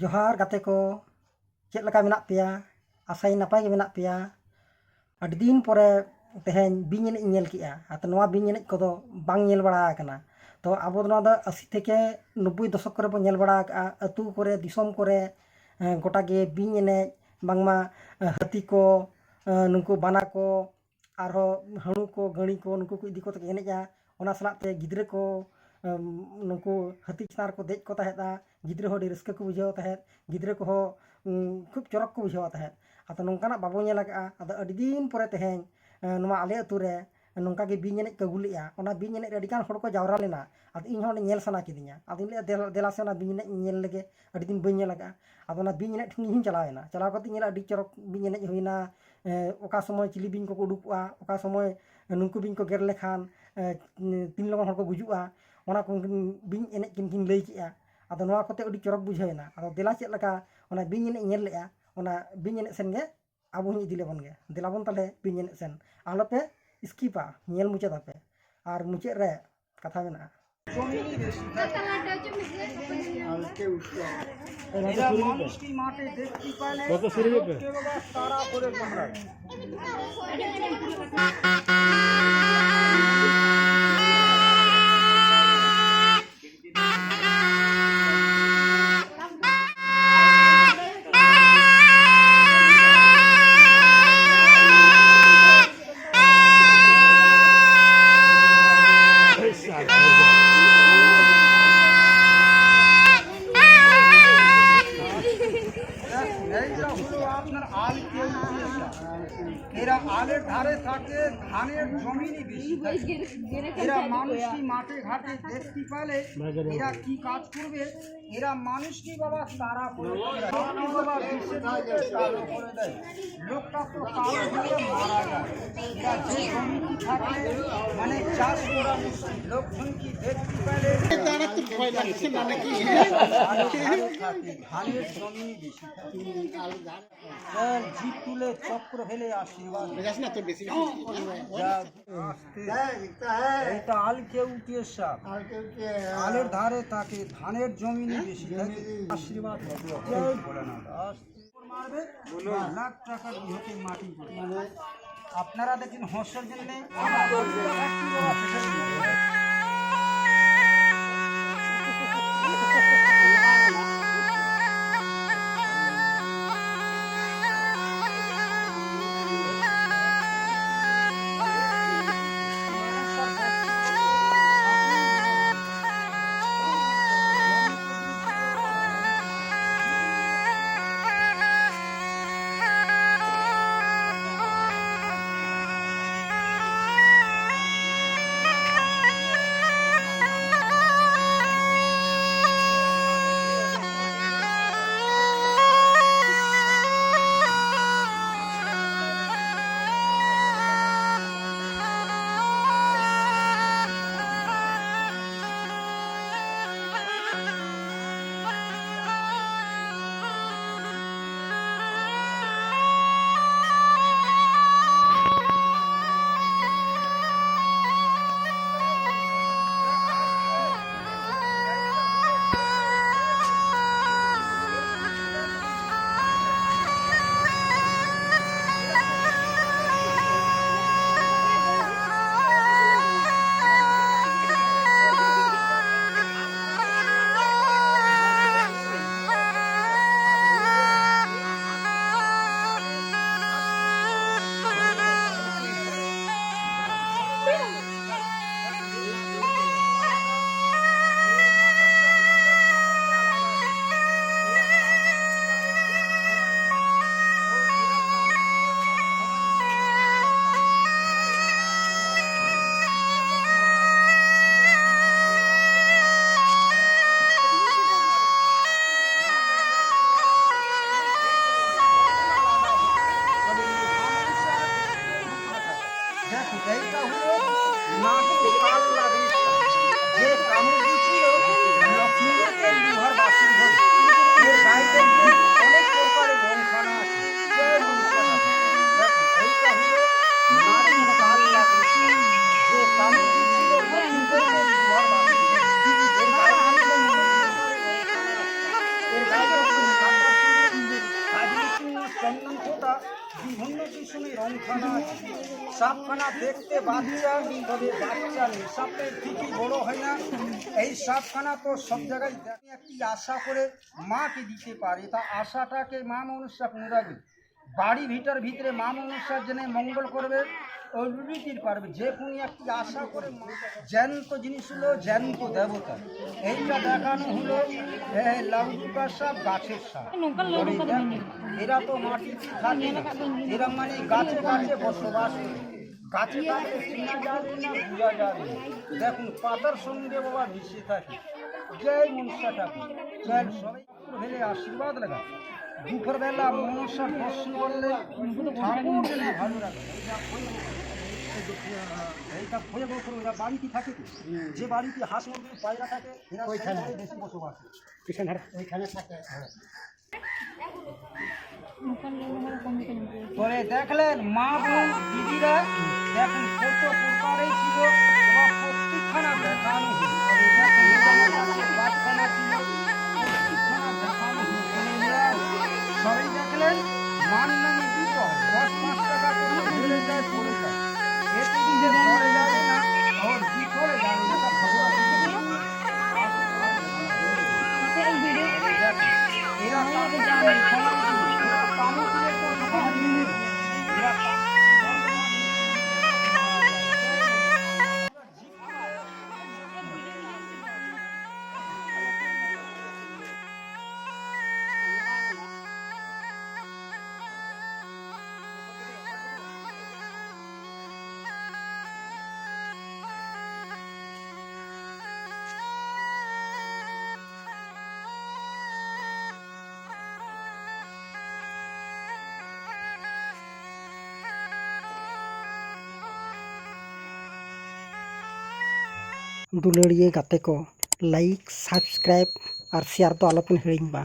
ᱡᱚᱦᱟᱨ ᱜᱟᱛᱮ ᱠᱚ ᱪᱮᱫ ᱞᱮᱠᱟ ᱢᱮᱱᱟᱜ ᱯᱮᱭᱟ ᱟᱥᱟᱭᱟᱹᱧ ᱱᱟᱯᱟᱭ ᱜᱮ ᱢᱮᱱᱟᱜ ᱯᱮᱭᱟ ᱟᱹᱰᱤ ᱫᱤᱱ ᱯᱚᱨᱮ ᱛᱮᱦᱮᱧ ᱵᱤᱧ ᱮᱱᱮᱡ ᱤᱧ ᱧᱮᱞ ᱠᱮᱜᱼᱟ ᱟᱨ ᱱᱚᱣᱟ ᱵᱤᱧ ᱮᱱᱮᱡ ᱠᱚᱫᱚ ᱵᱟᱝ ᱧᱮᱞ ᱵᱟᱲᱟ ᱟᱠᱟᱱᱟ ᱛᱚ ᱟᱵᱚ ᱫᱚ ᱱᱚᱣᱟ ᱫᱚ ᱟᱥᱤ ᱛᱷᱮᱠᱮ ᱱᱚᱵᱵᱳᱭ ᱫᱚᱥᱚᱠ ᱠᱚᱨᱮ ᱵᱚᱱ ᱧᱮᱞ ᱵᱟᱲᱟ ᱟᱠᱟᱜᱼᱟ ᱟᱹᱛᱩ ᱠᱚᱨᱮ ᱫᱤᱥᱚᱢ ᱠᱚᱨᱮ ᱮᱸ, ᱜᱚᱴᱟ ᱜᱮ ᱵᱤᱧ ᱮᱱᱮᱡ ᱵᱟᱝᱢᱟ ᱮᱸ, ᱦᱟᱹᱛᱤ ko ᱮᱸ, ᱱᱩᱠᱩ ᱵᱟᱱᱟ ko ᱟᱨᱦᱚᱸ ᱦᱟᱹᱬᱩ ko ᱜᱟᱹᱬᱤ ko ᱱᱩᱠᱩ ko ᱤᱫᱤ ᱠᱚᱛᱮ ᱠᱚ ᱮᱱᱮᱡᱼᱟ ᱚᱱᱟ ᱥᱟᱞᱟᱜ ᱛᱮ ᱜᱤᱫᱽᱨᱟᱹ ko ᱮᱢ, ᱱᱩᱠᱩ ᱦᱟᱹᱛᱤ ᱪᱮᱛᱟᱱ ᱨᱮᱠᱚ ᱫᱮᱡ ᱠᱚ ᱛᱟᱦᱮᱸᱫᱼᱟ ᱜᱤᱫᱽᱨᱟᱹ ᱦᱚᱸ ᱟᱹᱰᱤ ᱨᱟᱹᱥᱠᱟᱹ ᱠᱚ ᱵᱩᱡᱷᱟᱹᱣ ᱛᱟᱦᱮᱸᱫ ᱜᱤᱫᱽᱨᱟᱹ ᱠᱚᱦᱚᱸ ᱠᱷᱩᱵ ᱪᱚᱨᱚᱠ ᱠᱚ ᱵᱩᱡᱷᱟᱹᱣ ᱛᱟᱦᱮᱸᱫ ᱟᱫᱚ ᱱᱚᱝᱠᱟᱱᱟᱜ ᱵᱟᱵᱚ ᱧᱮᱞ ᱟᱠᱟᱫᱼᱟ ᱟᱫᱚ ᱟᱹᱰᱤ ᱫᱤᱱ ᱯᱚᱨᱮ ᱛᱮᱦᱮᱧ ᱱᱚᱣᱟ ᱟᱞᱮ ᱟᱹᱛᱩ ᱨᱮ ᱱᱚᱝᱠᱟ ᱜᱮ ᱵᱤᱧ ᱮᱱᱮᱡ ᱠᱚ ᱟᱹᱜᱩ ᱞᱮᱫᱼᱟ ᱚᱱᱟ ᱵᱤᱧ ᱮᱱᱮᱡ ᱨᱮ ᱟᱹᱰᱤᱜᱟᱱ ᱦᱚᱲ ᱠᱚ ᱡᱟᱣᱨᱟ ᱞᱮᱱᱟ ᱟᱫᱚ ᱤᱧ ᱦᱚᱸ ᱧᱮᱞ ᱥᱟᱱᱟ ᱠᱤᱫᱤᱧᱟ ᱟᱫᱚᱧ ᱞᱟᱹᱭᱟ ᱫᱮᱞᱟ ᱥᱮ ᱚᱱᱟ ᱵᱤᱧ ᱮᱱᱮᱡ ᱧᱮᱞ ᱞᱮᱜᱮ ᱟᱹᱰᱤ ᱫᱤᱱ ᱵᱟᱹᱧ ᱧᱮᱞ ᱟᱠᱟᱫᱼᱟ ᱟᱫᱚ ᱚᱱᱟ ᱵᱤᱧ ᱮᱱᱮᱡ ᱴᱷᱮᱱ ᱤᱧ ᱦᱚᱧ ᱪᱟᱞᱟᱣᱮᱱᱟ ᱪᱟᱞᱟᱣ ᱠᱟᱛᱮᱧ ᱧᱮᱞᱟ ᱟᱹᱰᱤ ᱪᱚᱨᱚᱠ ᱵᱤᱧ ᱮᱱᱮᱡ ᱦᱩᱭᱱᱟ ᱚᱠᱟ ᱥᱚᱢᱚᱭ ᱪᱤᱞᱤ ᱵᱤᱧ ᱠᱚᱠᱚ ᱩᱰᱩᱠᱚᱜᱼᱟ ᱚᱠᱟ ᱥᱚᱢᱚᱭ ᱱᱩᱠᱩ ᱵᱤᱧ ᱠᱚ ᱜᱮᱨ ᱞᱮᱠᱷᱟᱱ ᱛᱤᱱ ᱞᱚᱜᱚᱱ ᱦᱚᱲ ᱠᱚ ᱜᱩᱡᱩᱜᱼᱟ ᱚᱱᱟ ᱠᱚ ᱵᱤᱧ ᱮᱱᱮᱡ ᱠᱤᱱ ᱠᱤᱱ ᱞᱟᱹᱭ ᱠᱮᱜᱼᱟ ᱟᱫᱚ ᱱᱚᱣᱟ ᱠᱚᱛᱮ ᱟᱹᱰᱤ ᱪᱚᱨᱚᱠ ᱵᱩᱡᱷᱟᱹᱣᱮᱱᱟ ᱟᱫᱚ ᱫᱮᱞᱟ ᱪᱮᱫ ᱞᱮᱠᱟ ᱚᱱᱟ ᱵᱤᱧ ᱮᱱᱮᱡ ᱧᱮᱞ ᱞᱮᱜᱼᱟ ᱚᱱᱟ ᱵᱤᱧ ᱮᱱᱮᱡ ᱥᱮᱱ ᱜᱮ ᱟᱵᱚ ᱦᱚᱸ ᱤᱫᱤ ᱞᱮᱵᱚᱱ ᱜᱮ ᱫᱮᱞᱟ ᱵᱚᱱ ᱛᱟᱦᱞᱮ ᱵᱤᱧ ᱮᱱᱮᱡ ᱥᱮᱱ ᱟᱞᱚᱯᱮ ᱥᱠᱤᱯᱟ ᱧᱮᱞ ᱢᱩᱪᱟᱹᱫ ᱟᱯᱮ ᱟᱨ ᱢᱩᱪᱟᱹᱫ ᱨᱮ ᱠᱟᱛᱷᱟ ᱢᱮᱱᱟᱜᱼᱟ তারা এরা মানুষটি মাঠে ঘাটে দেখতে পালে এরা কি কাজ করবে? এরা মানুষটি বাবা? তারা করে। বাবা। বিশ্বের করে দেয় লোকটা তো কালো হয়ে মারা যায়। এরা যে জমিটি থাকে জিপ তুলে চক্র ফেলে আশীর্বাদ। এটা সাপ। আলের ধারে তাকে ধানের জমিনে বেশি আশীর্বাদ ভোলানাথ মারবে লাখ টাকার মাটি। আপনারা দেখছেন হর্ষের জন্য সাপখানা দেখতে বাচ্চা, তবে বাচ্চা নেই। সাপের ঠিকই বড় হয় না। এই সাপখানা তো সব জায়গায় একটি আশা করে মাকে দিতে পারে? তা আশাটাকে মা মনুষ্যা পুনরাবে বাড়ি ভিটার ভিতরে মা মনুষ্যার জন্য মঙ্গল করবে। রীতির পারবে যে কোনো একটি আশা করে। জ্যান্ত জিনিস হলো জ্যান্ত দেবতা। এইটা দেখানো হলো লাউডুকা সাপ গাছের সাপ এরা তো মাটিতে থাকে না। এরা মানে গাছে গাছে বসবাস গাছে গাছে চেনা যাবে না বোঝা যাবে দেখুন পাতার সঙ্গে বাবা মিশে থাকে। জয় মনসা ঠাকুর। জয় সবাই ভেলে আশীর্বাদ লাগা। দুপুরবেলা মনসার দর্শন করলে ঠাকুর ভালো রাখে এইটা ভয়ে বছর ওরা বাড়িতে থাকে তো যে বাড়িতে হাঁস মুরগি পায়রা থাকে এরা ওইখানে বেশি বসবাস। ওইখানে থাকে হ্যাঁ। পরে দেখলেন মা বোন দিদিরা দেখুন কত ছিল প্রত্যেকখানা দেখানো প্রত্যেকখানা দেখানো সবাই দেখলেন মান নামে বিজয় দশ পাঁচ ᱫᱩᱞᱟᱹᱲᱤᱭᱟᱹ ᱜᱟᱛᱮ ᱠᱚ ᱞᱟᱭᱤᱠ ᱥᱟᱵᱥᱠᱨᱟᱭᱤᱵ ᱟᱨ ᱥᱮᱭᱟᱨ ᱫᱚ ᱟᱞᱚᱵᱤᱱ ᱦᱤᱲᱤᱧ ᱢᱟ